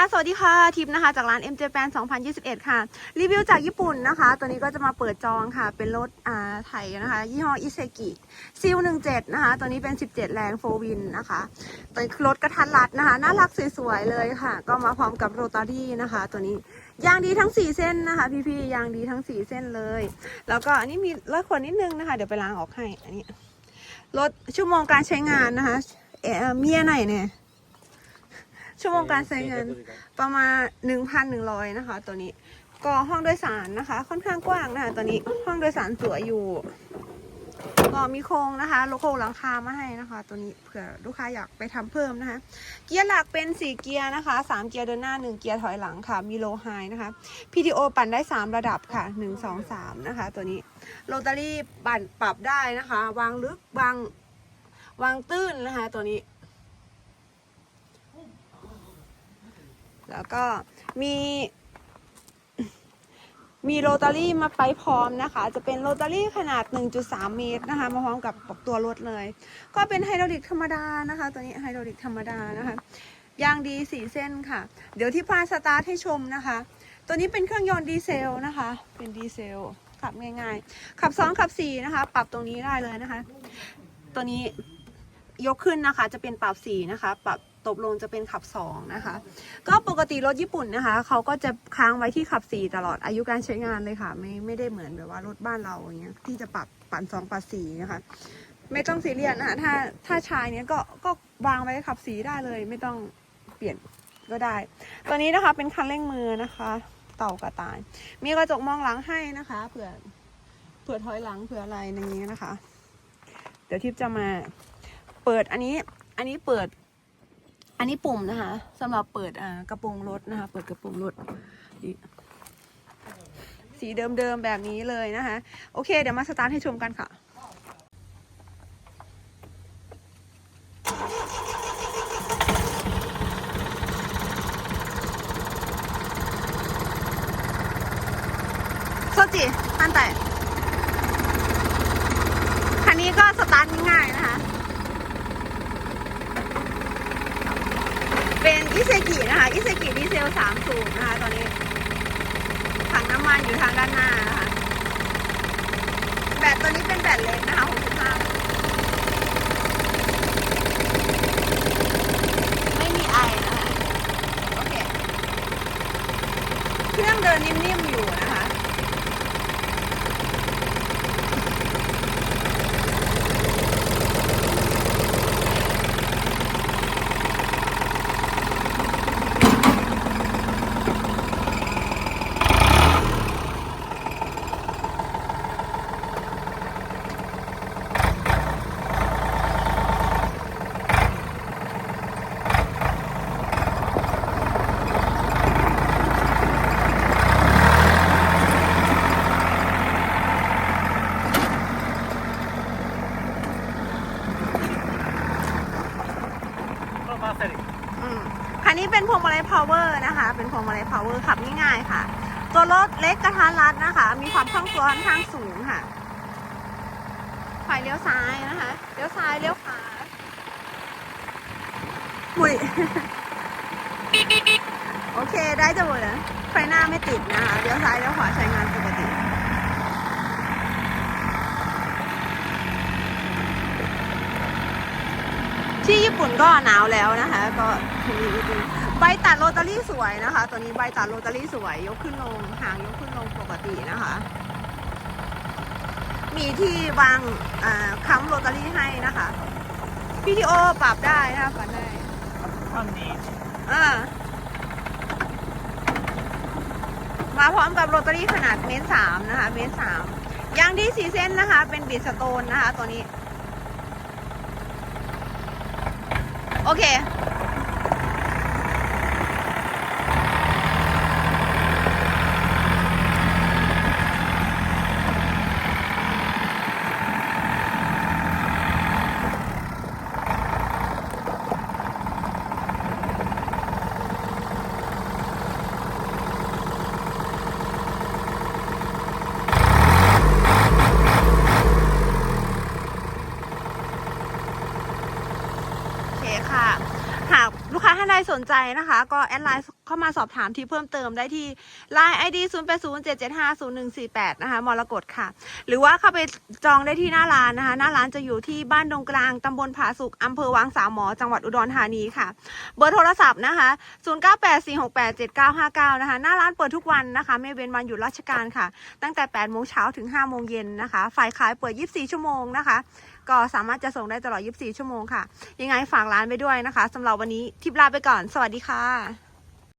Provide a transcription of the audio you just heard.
ะสวัสดีค่ะทิปนะคะจากร้าน MJ Pan 2021 ค่ะ รีวิวจากญี่ปุ่นนะคะ ตัวนี้ก็จะมาเปิดจองค่ะ เป็นรถอ่าไถนะคะ ยี่ห้ออิเซกิซิล17 นะคะ ตัวนี้เป็น 17 แรงโฟวินนะคะตัวรถกระทันรัดนะคะ น่ารักสวยๆเลยค่ะ ก็มาพร้อมกับโรตารี่นะคะ ตัวนี้ยางดีทั้ง 4 เส้นนะคะ พี่ๆยางดีทั้ง 4 เส้นเลย แล้วก็อันนี้มีรถขวดนิดนึงนะคะ เดี๋ยวไปล้างออกให้อันนี้รถชั่วโมงการใช้งานนะคะเอ่อเมียไหนเนี่ย ชั่วโมงการใช้เงานประมาณ 1,100 นะคะ ตัวนี้ ก็ห้องโดยสารนะคะ ค่อนข้างกว้างนะคะตัวนี้ห้องโดยสารสวยอยู่ก็มีโครงนะคะโลโก้หลังคามาให้นะคะ ตัวนี้เผื่อลูกค้าอยากไปทำเพิ่มนะคะ เกียร์หลักเป็น 4 เกียร์นะคะ3เกียร์เดินหน้า 1 เกียร์ถอยหลังค่ะ มีโลไฮนะคะ PTO ปั่นได้ 3 ระดับค่ะ 1 2 3 นะคะ ตัวนี้โรตารี่ปั่นปรับได้นะคะ วางลึกวางวางตื้นนะคะ ตัวนี้ แล้วก็มี มีโรตารี่มาไปพร้อมนะคะ จะเป็นโรตารี่ขนาด 1.3 เมตรนะคะ มาพร้อมกับปกตัวรถเลย ก็เป็นไฮดรอลิกธรรมดานะคะ ตัวนี้ไฮดรอลิกธรรมดานะคะยางดีสีเส้นค่ะ เดี๋ยวที่พาสตาร์ทให้ชมนะคะ ตัวนี้เป็นเครื่องยนต์ดีเซลนะคะ เป็นดีเซลขับง่ายๆ ขับ 2 ขับ 4 นะคะ ปรับตรงนี้ได้เลยนะคะ ตัวนี้ยกขึ้นนะคะ จะเป็นปรับ4นะคะ ปรับ ตบลงจะเป็นขับ2นะคะ ก็ปกติรถญี่ปุ่นนะคะเขาก็จะค้างไว้ที่ขับ 4 ตลอดอายุการใช้งานเลยค่ะ ไม่ไม่ได้เหมือนแบบว่ารถบ้านเราอย่างเงี้ยที่จะปรับปั่นสองปัดสีนะคะไม่ต้องซีเรียสนะคะถ้าถ้าชายเนี้ยก็ก็วางไว้ขับสีได้เลย ไม่ต้องเปลี่ยนก็ได้ ตัวนี้นะคะเป็นคันเร่งมือนะคะ เต่ากระต่าย มีกระจกมองหลังให้นะคะเผื่อเผื่อถอยหลังเผื่ออะไรอย่างเงี้ยนะคะ เดี๋ยวทิพย์จะมาเปิดอันนี้อันนี้เปิด อันนี้ปุ่มนะคะสำหรับเปิดกระโปรงรถนะคะ เปิดกระโปรงรถสีเดิมๆแบบนี้เลยนะคะ โอเค เดี๋ยวมาสตาร์ทให้ชมกันค่ะโซจิอันแต่คันนี้ก็สตาร์ทง่ายๆนะคะ เป็น อิเซกินะคะ อิเซกิดีเซล3สูบนะคะตอนนี้ ถังน้ำมันอยู่ทางด้านหน้านะคะ แบตตัวนี้เป็นแบตเล็กนะคะ65ไม่มีไอนะคะ โอเค เครื่องเดินนิ่มๆอยู่นะคะ อืมคันนี้เป็นพวงมาลัย power นะคะ เป็นพวงมาลัย power ขับง่ายๆค่ะ ตัวรถเล็กกระทันรัดนะคะ มีความคล่องตัวค่อนข้างสูงค่ะไฟเลี้ยวซ้ายนะคะ เลี้ยวซ้ายเลี้ยวขวาหุยโอเคได้จะหมดนะไฟหน้าไม่ติดนะคะ เลี้ยวซ้ายเลี้ยวขวาใช้งานปกติ ที่ญี่ปุ่นก็หนาวแล้วนะคะ ก็ใบตัดโรตารี่สวยนะคะ ตัวนี้ใบตัดโรตารี่สวย ยกขึ้นลงหางยกขึ้นลงปกตินะคะ มีที่วางค้ำโรตารี่ให้นะคะพีทีโอปรับได้นะคะปรับได้ท่อนนี้อ่ามาพร้อมกับโรตารี่ขนาดเมตรสามนะคะ เมตรสามยางดีสีเส้นนะคะ เป็นบีดสโตนนะคะ ตัวนี้ โอเค โอเคค่ะ สนใจนะคะ ก็แอดไลน์เข้ามาสอบถามที่เพิ่มเติมได้ที่ Line ID 0 8 0 7 7 5 0 1 4 8 นะคะมรกตค่ะ หรือว่าเข้าไปจองได้ที่หน้าร้านนะคะ หน้าร้านจะอยู่ที่บ้านดงกลางตำบลผาสุกอำเภอวังสามหมอ จังหวัดอุดรธานีค่ะ เบอร์โทรศัพท์นะคะ 0984687959 นะคะ หน้าร้านเปิดทุกวันนะคะ ไม่เว้นวันหยุดราชการค่ะ ตั้งแต่ 8 โมงเช้าถึง 5 โมงเย็นนะคะ ฝ่ายขายเปิด 24 ชั่วโมงนะคะ ก็สามารถจะส่งได้ตลอด 24 ชั่วโมงค่ะ ยังไงฝากร้านไปด้วยนะคะสำหรับวันนี้ทิปลาไปก่อน สวัสดีค่ะ